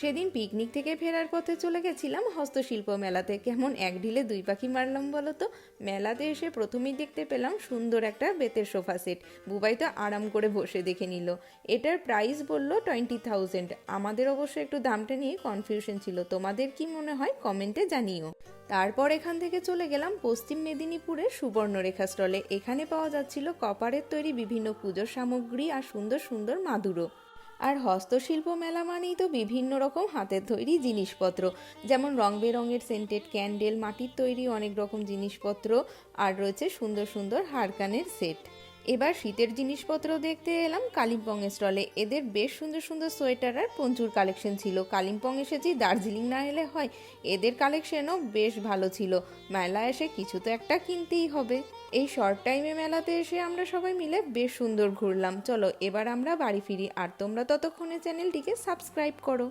সেদিন পিকনিক থেকে ফেরার পথে চলে গেছিলাম হস্তশিল্প মেলাতে। কেমন এক ঢিলে দুই পাখি মারলাম বলো তো? মেলাতে এসে প্রথমেই দেখতে পেলাম সুন্দর একটা বেতের সোফা সেট। বুবাই তো আরাম করে বসে দেখে নিল। এটার প্রাইস বলল টোয়েন্টি থাউজেন্ড আমাদের অবশ্য একটু দামটা নিয়ে কনফিউশন ছিল। তোমাদের কি মনে হয়? কমেন্টে জানিও। তারপর এখান থেকে চলে গেলাম পশ্চিম মেদিনীপুরের সুবর্ণরেখা স্টলে এখানে পাওয়া যাচ্ছিল কপারের তৈরি বিভিন্ন পুজোর সামগ্রী আর সুন্দর সুন্দর মাদুরো আর হস্তশিল্প মেলা মানেই তো বিভিন্ন রকম হাতের তৈরি জিনিসপত্র, যেমন রং বেরঙের সেন্টেড ক্যান্ডেল মাটির তৈরি অনেক রকম জিনিসপত্র, আর রয়েছে সুন্দর সুন্দর হারকানের সেট এবার শীতের জিনিসপত্র দেখতে এলাম কালিম্পংয়ের স্টলে। এদের বেশ সুন্দর সুন্দর সোয়েটার আর পঞ্চুর কালেকশন ছিল। কালিম্পং এসেছি, দার্জিলিং না এলে হয়। এদের কালেকশনও বেশ ভালো ছিল। মেলা এসে কিছু তো একটা কিনতেই হবে। এই শর্ট টাইমে মেলাতে এসে আমরা সবাই মিলে বেশ সুন্দর ঘুরলাম। চলো, এবার আমরা বাড়ি ফিরি। আর তোমরা ততক্ষণে চ্যানেলটিকে সাবস্ক্রাইব করো।